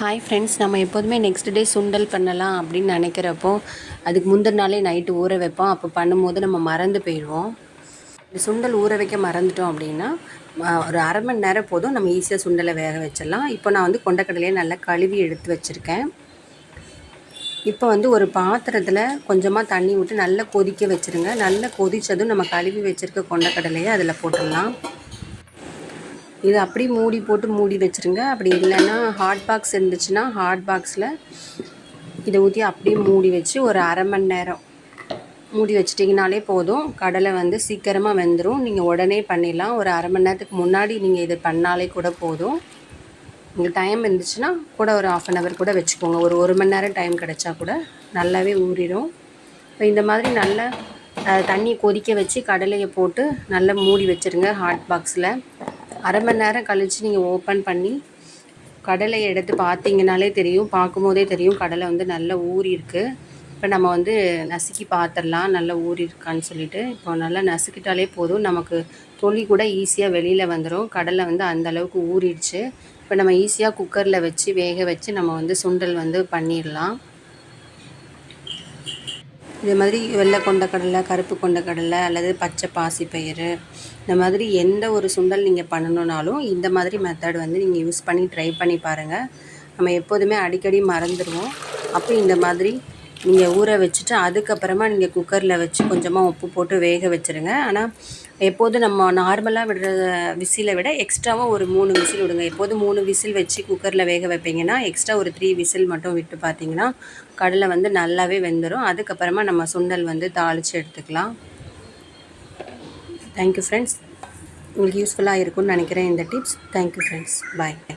Hi friends நம்ம எப்போதுமே next day சுண்டல் பண்ணலாம் அப்படின்னு நினைக்கிறப்போ அதுக்கு முந்தின நாளே நைட்டு ஊற வைப்போம். அப்போ பண்ணும்போது நம்ம மறந்து போயிடுவோம். இந்த சுண்டல் ஊற வைக்க மறந்துட்டோம் அப்படின்னா ஒரு அரை மணி நேரம் போதும் நம்ம ஈஸியாக சுண்டலை வேக வச்சிடலாம். இப்போ நான் வந்து கொண்டக்கடலையை நல்லா கழுவி எடுத்து வச்சுருக்கேன். இப்போ வந்து ஒரு பாத்திரத்தில் கொஞ்சமாக தண்ணி விட்டு நல்லா கொதிக்க வச்சுருங்க. நல்லா கொதித்ததும் நம்ம கழுவி வச்சுருக்க கொண்டக்கடலையை அதில் போட்டுடலாம். இது அப்படி மூடி போட்டு மூடி வச்சுருங்க. அப்படி இல்லைன்னா ஹாட் பாக்ஸ் இருந்துச்சுன்னா ஹாட் பாக்ஸில் இதை ஊற்றி அப்படியே மூடி வச்சு ஒரு அரை மணி நேரம் மூடி வச்சிட்டிங்கனாலே போதும். கடலை வந்து சீக்கிரமாக வெந்துடும் நீங்கள் உடனே பண்ணிடலாம். ஒரு அரை மணி நேரத்துக்கு முன்னாடி நீங்கள் இது பண்ணாலே கூட போதும். உங்களுக்கு டைம் இருந்துச்சுன்னா கூட ஒரு ஆஃப் அன் ஹவர் கூட வச்சுக்கோங்க. ஒரு ஒரு மணி நேரம் டைம் கிடச்சா கூட நல்லாவே ஊறிடும். இப்போ இந்த மாதிரி நல்லா தண்ணி கொதிக்க வச்சு கடலையை போட்டு நல்லா மூடி வச்சுருங்க ஹாட் பாக்ஸில் அரை மணி நேரம் கழித்து நீங்கள் ஓப்பன் பண்ணி கடலை எடுத்து பார்த்தீங்கனாலே தெரியும். பார்க்கும்போதே தெரியும். கடலை வந்து நல்லா ஊறியிருக்கு. இப்போ நம்ம வந்து நசுக்கி பார்த்துடலாம். நல்லா ஊறி இருக்கான்னு சொல்லிட்டு இப்போ நல்லா நசுக்கிட்டாலே போதும். நமக்கு தொளி கூட ஈஸியாக வெளியில் வந்துடும் கடலை வந்து அந்த அளவுக்கு ஊறிடுச்சு. இப்போ நம்ம ஈஸியாக குக்கரில் வச்சு வேக வச்சு நம்ம வந்து சுண்டல் வந்து பண்ணிடலாம். இது மாதிரி வெள்ளை கொண்ட கடலை கருப்பு கொண்ட கடலை அல்லது பச்சை பாசி பயிறு இந்த மாதிரி எந்த ஒரு சுண்டல் நீங்கள் பண்ணணுன்னாலும் இந்த மாதிரி மெத்தட் வந்து நீங்கள் யூஸ் பண்ணி ட்ரை பண்ணி பாருங்கள் நம்ம எப்போதுமே அடிக்கடி மறந்துடுவோம் அப்போ இந்த மாதிரி நீங்கள் ஊற வச்சுட்டு அதுக்கப்புறமா நீங்கள் குக்கரில் வச்சு கொஞ்சமாக உப்பு போட்டு வேக வச்சுருங்க. ஆனால் எப்போதும் நம்ம நார்மலாக விடுற விசிலை விட எக்ஸ்ட்ராவாக ஒரு மூணு விசில் விடுங்க. எப்போதும் மூணு விசில் வச்சு குக்கரில் வேக வைப்பீங்கன்னா எக்ஸ்ட்ரா ஒரு த்ரீ விசில் மட்டும் விட்டு பார்த்தீங்கன்னா கடலை வந்து நல்லாவே வெந்துடும் அதுக்கப்புறமா நம்ம சுண்டல் வந்து தாளித்து எடுத்துக்கலாம். தேங்க்யூ ஃப்ரெண்ட்ஸ் உங்களுக்கு யூஸ்ஃபுல்லாக இருக்கும்னு நினைக்கிறேன் இந்த டிப்ஸ் தேங்க்யூ ஃப்ரெண்ட்ஸ் பாய்